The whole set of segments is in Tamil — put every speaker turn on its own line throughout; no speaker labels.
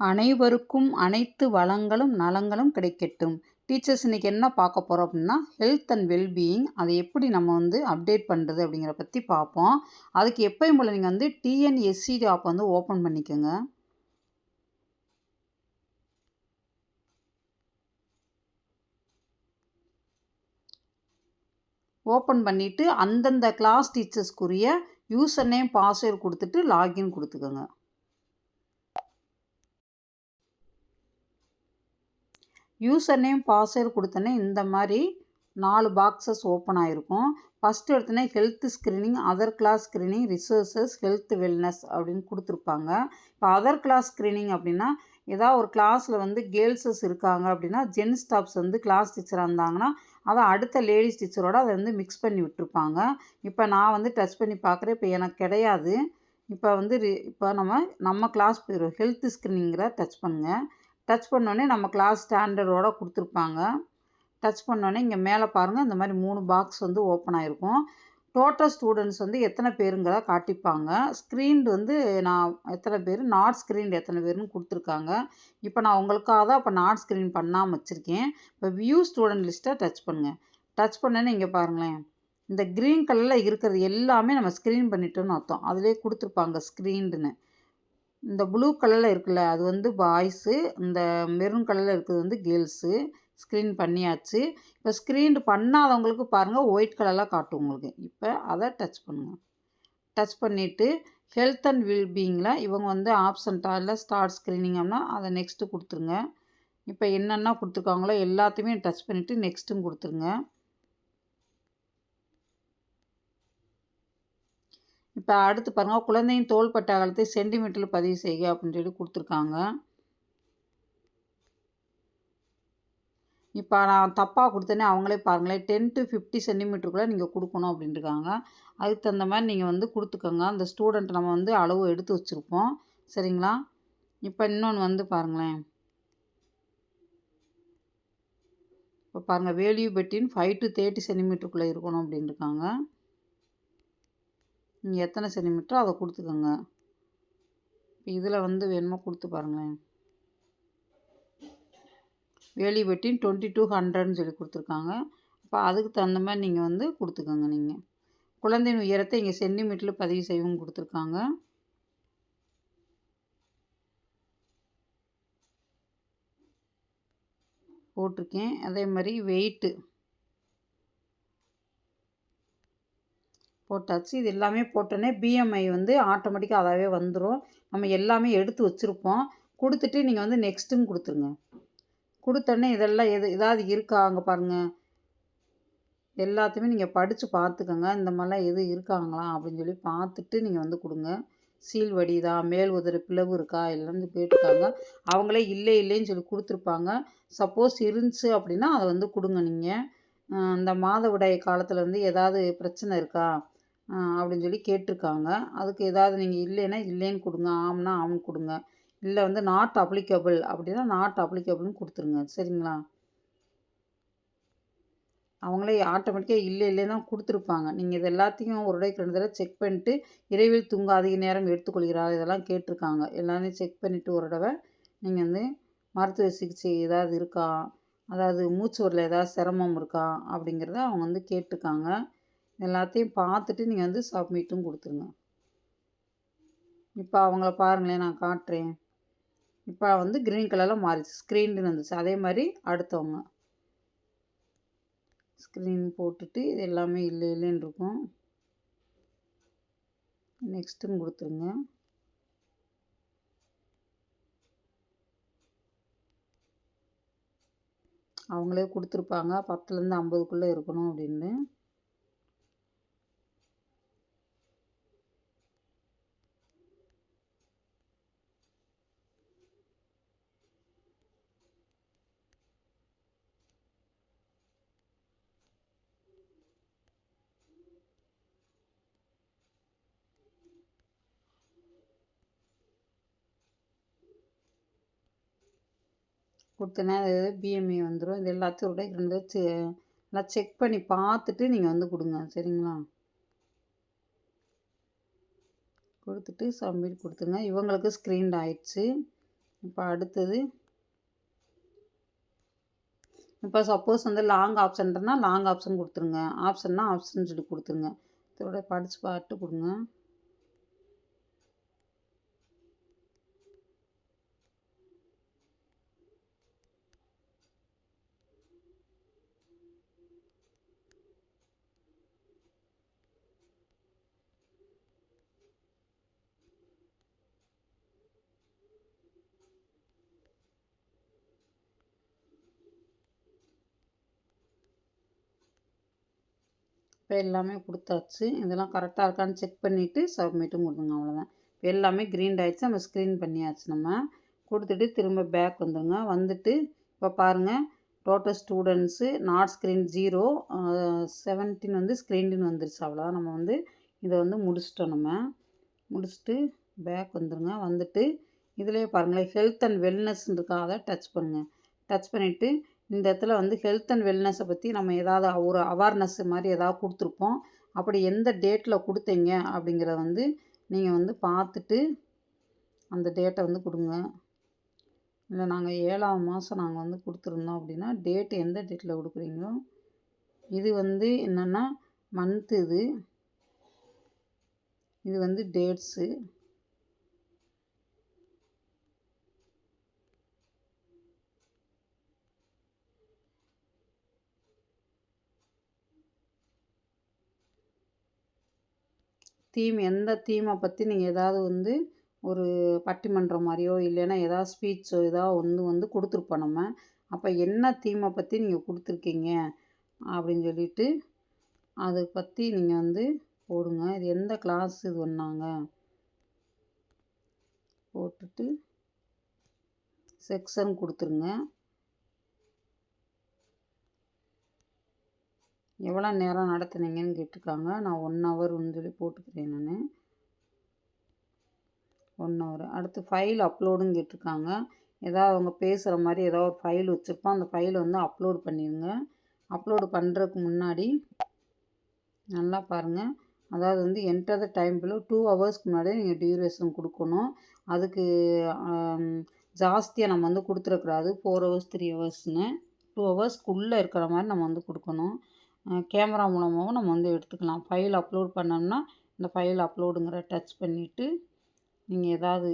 அனைவருக்கும் அனைத்து வளங்களும் நலங்களும் கிடைக்கட்டும். டீச்சர்ஸ் இன்றைக்கி என்ன பார்க்க போகிறோம் அப்படின்னா ஹெல்த் அண்ட் வெல்பீயிங் அதை எப்படி நம்ம வந்து அப்டேட் பண்ணுறது அப்படிங்கிற பற்றி பார்ப்போம். அதுக்கு எப்பயும் போல் நீங்கள் வந்து டிஎன்எஸ்சிடி ஆப் வந்து ஓப்பன் பண்ணிக்கோங்க. ஓப்பன் பண்ணிவிட்டு அந்தந்த கிளாஸ் டீச்சர்ஸ்க்குரிய யூசர் நேம் பாஸ்வேர்டு கொடுத்துட்டு லாகின் கொடுத்துக்கோங்க. யூசர் நேம் பாஸ்வேர்டு கொடுத்தோன்னே இந்த மாதிரி நாலு பாக்ஸஸ் ஓப்பன் ஆகிருக்கும் ஃபஸ்ட்டு எடுத்தோன்னே health screening other class screening resources health wellness அப்படின்னு கொடுத்துருப்பாங்க. இப்போ அதர் கிளாஸ் ஸ்க்ரீனிங் அப்படின்னா ஏதாவது ஒரு கிளாஸில் வந்து கேர்ள்ஸஸ் இருக்காங்க அப்படின்னா ஜென்ஸ் ஸ்டாஃப்ஸ் வந்து கிளாஸ் டீச்சராக இருந்தாங்கன்னா அதை அடுத்த லேடிஸ் டீச்சரோட அதை வந்து மிக்ஸ் பண்ணி விட்டுருப்பாங்க. இப்போ நான் வந்து டச் பண்ணி பார்க்குறேன். இப்போ எனக்கு கிடையாது. இப்போ வந்து இப்போ நம்ம நம்ம கிளாஸ் போயிடும் ஹெல்த் ஸ்க்ரீனிங்கிற டச் பண்ணுங்கள் டச் பண்ணோடனே நம்ம கிளாஸ் ஸ்டாண்டர்டோட கொடுத்துருப்பாங்க. டச் பண்ணோடனே இங்கே மேலே பாருங்கள் இந்த மாதிரி மூணு பாக்ஸ் வந்து ஓப்பன் ஆகிருக்கும் டோட்டல் ஸ்டூடெண்ட்ஸ் வந்து எத்தனை பேருங்கிறத காட்டிப்பாங்க. ஸ்க்ரீன்டு வந்து நான் எத்தனை பேர் நாட் ஸ்க்ரீன்டு எத்தனை பேருன்னு கொடுத்துருக்காங்க. இப்போ நான் உங்களுக்காக தான் இப்போ நாட் ஸ்க்ரீன் பண்ணாமல் வச்சுருக்கேன். இப்போ வியூ ஸ்டூடெண்ட் லிஸ்ட்டை டச் பண்ணுங்கள் டச் பண்ணேன்னு இங்கே பாருங்களேன். இந்த க்ரீன் கலரில் இருக்கிறது எல்லாமே நம்ம ஸ்க்ரீன் பண்ணிட்டோன்னு அர்த்தம். அதிலே கொடுத்துருப்பாங்க ஸ்க்ரீன்டுன்னு இந்த ப்ளூ கலரில் இருக்குல்ல அது வந்து பாய்ஸு இந்த மெரூன் கலரில் இருக்கிறது வந்து கேர்ள்ஸு ஸ்க்ரீன் பண்ணியாச்சு. இப்போ ஸ்க்ரீன் பண்ணாதவங்களுக்கு பாருங்கள் ஒயிட் கலரில் காட்டும் உங்களுக்கு. இப்போ அதை டச் பண்ணுங்கள் டச் பண்ணிவிட்டு ஹெல்த் அண்ட் வெல்பீயிங்கில் இவங்க வந்து ஆப்சண்ட்டாக இல்லை ஸ்டார்ட் ஸ்க்ரீனிங் அப்படின்னா அதை நெக்ஸ்ட்டு கொடுத்துருங்க. இப்போ என்னென்ன கொடுத்துருக்காங்களோ எல்லாத்தையுமே டச் பண்ணிவிட்டு நெக்ஸ்ட்டும் கொடுத்துருங்க. இப்போ அடுத்து பாருங்கள் குழந்தையின் தோள்பட்ட அகலத்தை சென்டிமீட்டரில் பதிவு செய்க அப்படின்னு சொல்லி கொடுத்துருக்காங்க. இப்போ நான் தப்பாக கொடுத்தேனே அவங்களே பாருங்களேன் டென் டு ஃபிஃப்டி சென்டிமீட்டருக்குள்ளே நீங்கள் கொடுக்கணும் அப்படின்ட்டுருக்காங்க அதுக்கு தகுந்த மாதிரி நீங்கள் வந்து கொடுத்துக்கோங்க. அந்த ஸ்டூடெண்ட் நம்ம வந்து அளவு எடுத்து வச்சுருப்போம். சரிங்களா? இப்போ இன்னொன்று வந்து பாருங்களேன். இப்போ பாருங்கள் value between five to thirty சென்டிமீட்டருக்குள்ளே இருக்கணும் அப்படின்ட்டுருக்காங்க நீங்கள் எத்தனை சென்டிமீட்டரோ அதை கொடுத்துக்கோங்க. இப்போ இதில் வந்து வேணுமோ கொடுத்து பாருங்களேன். வேலி வெட்டின் டுவெண்ட்டி டூ ஹண்ட்ரட்னு சொல்லி கொடுத்துருக்காங்க. அப்போ அதுக்கு தகுந்த மாதிரி நீங்கள் வந்து கொடுத்துக்கோங்க நீங்கள் குழந்தையின் உயரத்தை இங்கே சென்டிமீட்டரில் பதிவு செய்யவும் கொடுத்துருக்காங்க. போட்டிருக்கேன். அதே மாதிரி வெயிட்டு போட்டாச்சு. இது எல்லாமே போட்டோன்னே பிஎம்ஐ வந்து ஆட்டோமேட்டிக்காக அதாவே வந்துடும் நம்ம எல்லாமே எடுத்து வச்சுருப்போம். கொடுத்துட்டு நீங்கள் வந்து நெக்ஸ்ட்டுன்னு கொடுத்துருங்க. கொடுத்தோடனே இதெல்லாம் எது ஏதாவது இருக்கா அங்கே பாருங்கள் எல்லாத்தையுமே நீங்கள் படித்து பார்த்துக்கோங்க. இந்த மாதிரிலாம் எது இருக்காங்களா அப்படின்னு சொல்லி பார்த்துட்டு நீங்கள் வந்து கொடுங்க. சீல் வடிதா மேல் உதறு பிளவு இருக்கா இல்லைன்னு கேட்டிருக்காங்க. அவங்களே இல்லை இல்லைன்னு சொல்லி கொடுத்துருப்பாங்க. சப்போஸ் இருந்துச்சு அப்படின்னா அதை வந்து கொடுங்க நீங்கள் இந்த மாதவிடாய் காலத்தில் வந்து ஏதாவது பிரச்சனை இருக்கா? அப்படின்னு சொல்லி கேட்டிருக்காங்க. அதுக்கு ஏதாவது நீங்கள் இல்லைன்னா இல்லைன்னு கொடுங்க ஆம்னா ஆம் கொடுங்க. இல்லை வந்து நாட் அப்ளிகபிள் அப்படின்னா நாட் அப்ளிகபிள்னு கொடுத்துருங்க. சரிங்களா? அவங்களே ஆட்டோமேட்டிக்காக இல்லை இல்லை தான் கொடுத்துருப்பாங்க. நீங்கள் இது எல்லாத்தையும் ஒரு இடைக்கு ரெண்டு தடவை செக் பண்ணிட்டு இரவில் தூங்க அதிக நேரம் எடுத்துக்கொள்கிறார் இதெல்லாம் கேட்டிருக்காங்க. எல்லாமே செக் பண்ணிவிட்டு ஒரு தடவை நீங்கள் வந்து மருத்துவ சிகிச்சை ஏதாவது இருக்கா? அதாவது மூச்சு வரல ஏதாவது சிரமம் இருக்கா? அப்படிங்கிறத அவங்க வந்து கேட்டிருக்காங்க. எல்லாத்தையும் பார்த்துட்டு நீங்கள் வந்து சப்மிட்டும் கொடுத்துருங்க. இப்போ அவங்கள பாருங்களேன் நான் காட்டுறேன். இப்போ வந்து க்ரீன் கலரில் மாறிச்சு ஸ்க்ரீன் வந்துச்சு. அதே மாதிரி அடுத்தவங்க. ஸ்க்ரீன் போட்டுட்டு இது எல்லாமே இல்லை இல்லைன்னு இருக்கும். நெக்ஸ்ட்டும் கொடுத்துருங்க. அவங்களே கொடுத்துருப்பாங்க. பத்துலேருந்து ஐம்பதுக்குள்ளே இருக்கணும் அப்படின்னு. கொடுத்தேன்னா அது பிஎம்ஐ வந்துடும் இது எல்லாத்தையும் விட ரெண்டு வச்சு நல்லா செக் பண்ணி பார்த்துட்டு நீங்கள் வந்து கொடுங்க. சரிங்களா? கொடுத்துட்டு சப்மிட் கொடுத்துங்க இவங்களுக்கு ஸ்க்ரீன் ஆயிடுச்சு. இப்போ அடுத்தது இப்போ சப்போஸ் வந்து லாங் ஆப்ஷன்றனா லாங் ஆப்ஷன் கொடுத்துருங்க. ஆப்ஷன்னா ஆப்ஷன் சொல்லி கொடுத்துருங்க. இதோட படித்து பார்த்து கொடுங்க. இப்போ எல்லாமே கொடுத்தாச்சு. இதெல்லாம் கரெக்டாக இருக்கான்னு செக் பண்ணிவிட்டு சப்மிட்டும் கொடுத்துங்க அவ்வளோதான் இப்போ எல்லாமே க்ரீன் ஆகிடுச்சு நம்ம ஸ்க்ரீன் பண்ணியாச்சு நம்ம. கொடுத்துட்டு திரும்ப பேக் வந்துடுங்க வந்துட்டு இப்போ பாருங்கள் total students not screen zero seventeen வந்து ஸ்க்ரீன்டின் வந்துருச்சு. அவ்வளோதான் நம்ம வந்து இதை வந்து முடிச்சிட்டோம் நம்ம. முடிச்சுட்டு பேக் வந்துடுங்க வந்துட்டு இதிலே பாருங்களேன் ஹெல்த் அண்ட் வெல்னஸ் இருக்கா அதை டச் பண்ணுங்கள் டச் பண்ணிவிட்டு இந்த இடத்துல வந்து ஹெல்த் அண்ட் வெல்னஸை பற்றி நம்ம ஏதாவது ஒரு அவேர்னஸ் மாதிரி ஏதாவது கொடுத்துருப்போம். அப்படி எந்த டேட்டில் கொடுத்தீங்க அப்படிங்கிறத வந்து நீங்கள் வந்து பார்த்துட்டு அந்த டேட்டை வந்து கொடுங்க. இல்லை நாங்கள் ஏழாம் மாதம் நாங்கள் வந்து கொடுத்துருந்தோம் அப்படின்னா டேட்டு எந்த டேட்டில் கொடுக்குறீங்களோ இது வந்து என்னென்னா மந்த்து இது. இது வந்து டேட்ஸு தீம் எந்த தீமை பற்றி நீங்கள் ஏதாவது வந்து ஒரு பட்டிமன்றம் மாதிரியோ இல்லைன்னா ஏதாவது ஸ்பீச்சோ ஏதாவது வந்து வந்து கொடுத்துருப்போம் நம்ம. அப்போ என்ன தீமை பற்றி நீங்கள் கொடுத்துருக்கீங்க? அப்படின்னு சொல்லிட்டு அதை பற்றி நீங்கள் வந்து போடுங்க. இது எந்த கிளாஸ் இது பண்ணாங்க போட்டுட்டு செக்ஷன் கொடுத்துருங்க. எவ்வளோ நேரம் நடத்துனீங்கன்னு கேட்டிருக்காங்க. நான் ஒன் ஹவர்னு சொல்லி போட்டுக்கிறேன் நான். ஒன் ஹவர் அடுத்து ஃபைல் அப்லோடுன்னு கேட்டிருக்காங்க. ஏதாவது அவங்க பேசுகிற மாதிரி ஏதாவது ஒரு ஃபைல் வச்சுருப்போம் அந்த ஃபைலை வந்து அப்லோடு பண்ணிடுங்க அப்லோடு பண்ணுறதுக்கு முன்னாடி நல்லா பாருங்கள் அதாவது வந்து enter the time below two ஹவர்ஸ்க்கு முன்னாடியே நீங்கள் டியூரேஷன் கொடுக்கணும். அதுக்கு ஜாஸ்தியாக நம்ம வந்து கொடுத்துடக்கூடாது ஃபோர் ஹவர்ஸ் த்ரீ ஹவர்ஸ்னு டூ ஹவர்ஸ்க்குள்ளே இருக்கிற மாதிரி நம்ம வந்து கொடுக்கணும். கேமரா மூலமாகவும் நம்ம வந்து எடுத்துக்கலாம். ஃபைல் அப்லோட் பண்ணோம்னா இந்த ஃபைல் அப்லோடுங்கிற டச் பண்ணிவிட்டு நீங்கள் ஏதாவது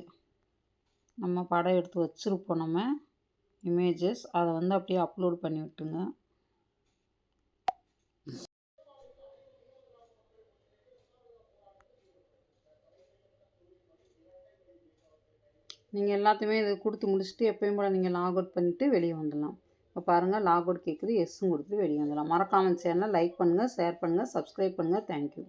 நம்ம படம் எடுத்து வச்சுருப்போம் நம்ம இமேஜஸ் அதை வந்து அப்படியே அப்லோட் பண்ணி விட்டுங்க நீங்கள் எல்லாத்தையுமே இது கொடுத்து முடிச்சுட்டு எப்பயும் போல் நீங்கள் லாக் அவுட் பண்ணிவிட்டு வெளியே வந்துடலாம். இப்போ பாருங்கள் லாக் அவுட் கேட்குது எஸ்ஸும் கொடுத்துட்டு வெளியே வந்துடலாம். மறக்காமல் சேனலை லைக் பண்ணுங்கள் ஷேர் பண்ணுங்கள் சப்ஸ்கிரைப் பண்ணுங்கள் தேங்க்யூ